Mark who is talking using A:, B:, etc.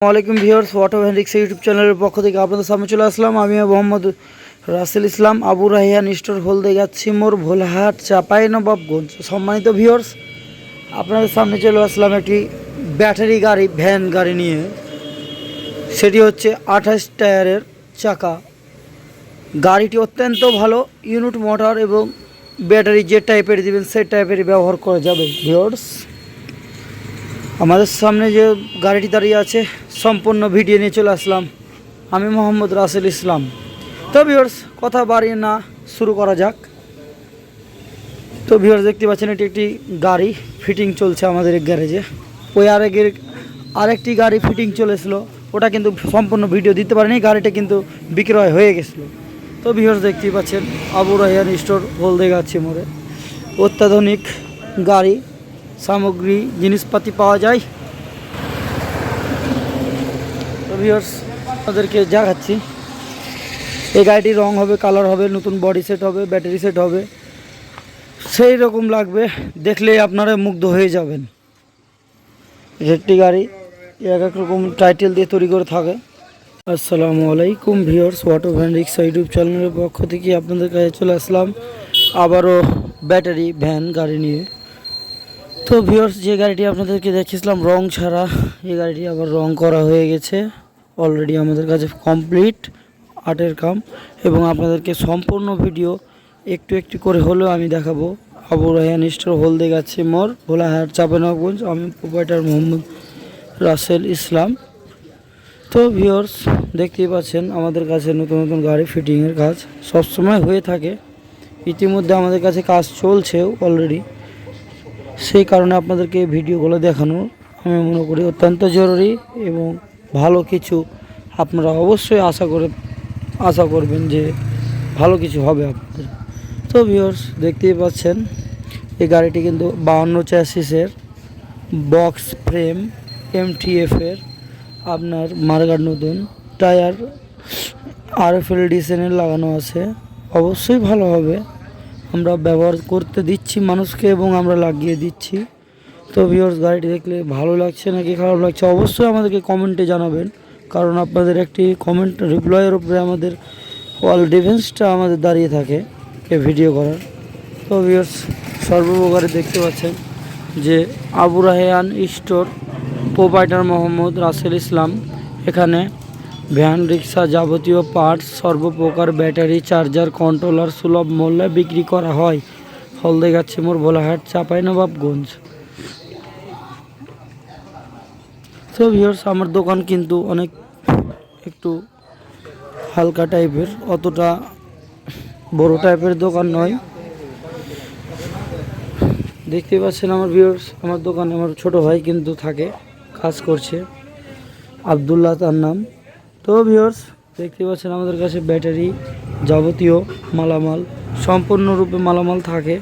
A: আসসালামাইকুম viewers auto Hendricks YouTube চ্যানেলের পক্ষ থেকে আপনাদের সামনে চলে আসলাম। আমি মোহাম্মদ রাসেল ইসলাম, আবু রাহিয়ান স্টোর হলদে যাচ্ছি মোর ভোলাহাট চাপাই নবাবগঞ্জ সম্মানিত ভিউয়ার্স, আপনাদের সামনে চলে আসলাম একটি ব্যাটারি গাড়ি, ভ্যান গাড়ি নিয়ে। সেটি হচ্ছে আঠাশ টায়ারের চাকা। গাড়িটি অত্যন্ত ভালো ইউনিট মোটর এবং ব্যাটারি যে টাইপের দেবেন, সেই টাইপেরই ব্যবহার করা যাবে, ভিউয়ার্স। আমাদের সামনে যে গাড়িটি দাঁড়িয়ে আছে, সম্পূর্ণ ভিডিও নিয়ে চলে আসলাম। আমি মোহাম্মদ রাসেল ইসলাম। তো ভিউয়ার্স কথা বাড়িয়ে না, শুরু করা যাক। তো ভিউয়ার্স দেখতে পাচ্ছেন, এটি একটি গাড়ি ফিটিং চলছে আমাদের গ্যারেজে ওই আরেকের, আরেকটি গাড়ি ফিটিং চলেছিল। ওটা কিন্তু সম্পূর্ণ ভিডিও দিতে পারেনি, গাড়িটা কিন্তু বিক্রয় হয়ে গেছিল। তো ভিউয়ার্স দেখতেই পাচ্ছেন, আবু রাহিয়ান স্টোর হলদে গাছি মোড়ে। অত্যাধুনিক গাড়ি। সামগ্রী, জিনিসপাতি পাওয়া যায়। ভিউয়ার্স আপনাদেরকে দেখাচ্ছি এই গাড়িটির রং হবে কালার হবে, নতুন বডি সেট হবে ব্যাটারি সেট হবে। সেই রকম লাগবে, দেখলেই আপনারা মুগ্ধ হয়ে যাবেন। একটি গাড়ি, এক এক রকম টাইটেল দিয়ে তৈরি করে থাকে। আসসালামু আলাইকুম viewers auto van rickshaw YouTube চ্যানেলের পক্ষ থেকে আপনাদের কাছে চলে আসলাম। আবারও ব্যাটারি ভ্যান গাড়ি নিয়ে। তো ভিউয়ার্স, যে গাড়িটি আপনাদেরকে দেখিয়েছিলাম, রং ছাড়া এই গাড়িটি আবার রং করা হয়ে গেছে। অলরেডি আমাদের কাছে কমপ্লিট আর্টের কাম। এবং আপনাদেরকে সম্পূর্ণ ভিডিও একটু একটু করে হলেও আমি দেখাবো। আবু রাহান স্টোর, হলদে গাছে মোর ভোলাহাট চাপানগঞ্জ আমি প্রোপাইটার মোহাম্মদ রাসেল ইসলাম। তো ভিউয়ার্স, দেখতেই পাচ্ছেন, আমাদের কাছে নতুন নতুন গাড়ি ফিটিংয়ের কাজ সবসময় হয়ে থাকে। ইতিমধ্যে আমাদের কাছে কাজ চলছেও অলরেডি সেই কারণে আপনাদেরকে ভিডিওগুলো দেখানো আমি মনে করি অত্যন্ত জরুরি এবং ভালো কিছু আপনারা অবশ্যই আশা করে আশা করবেন যে ভালো কিছু হবে আপনাদের। তো ভিওর্স দেখতেই পাচ্ছেন, এই গাড়িটি কিন্তু বাউন্ন চ্যাসিসের বক্স ফ্রেম এমটিএফের আপনার মার্গার নতুন টায়ার আরএফএল ডিসেনের লাগানো আছে। অবশ্যই ভালো হবে। আমরা ব্যবহার করতে দিচ্ছি মানুষকে এবং আমরা লাগিয়ে দিচ্ছি। তো ভিউয়ার্স গাড়িটি দেখলে ভালো লাগছে নাকি খারাপ লাগছে অবশ্যই আমাদেরকে কমেন্টে জানাবেন। কারণ আপনাদের একটি কমেন্ট রিপ্লাইয়ের উপরে আমাদের অল ডিফেন্সটা আমাদের দাঁড়িয়ে থাকে এ ভিডিও করার। তো ভিউয়ার্স সর্বপ্রকারে দেখতে পাচ্ছেন যে আবু রাহেয়ান স্টোর প্রোপাইটার মোহাম্মদ রাসেল ইসলাম এখানে ভ্যান রিক্সা যাবতীয় পার্টস, সর্বপ্রকার ব্যাটারি, চার্জার, কন্ট্রোলার, সুলভ মূল্যে বিক্রি করা হয়। হলদে হলদেগাছি মোড় ভোলাহাট চাঁপাইনবাবগঞ্জ তো ভিওর্স আমার দোকান কিন্তু অনেক একটু হালকা টাইপের, অতটা বড় টাইপের দোকান নয়। দেখতে পাচ্ছেন আমার ভিউয়ার্স আমার দোকানে আমার ছোট ভাই কিন্তু থাকে, কাজ করছে। আবদুল্লাহ তার নাম। তো ভিওর্স দেখতে পাচ্ছেন আমাদের কাছে ব্যাটারি যাবতীয় মালামাল সম্পূর্ণরূপে মালামাল থাকে।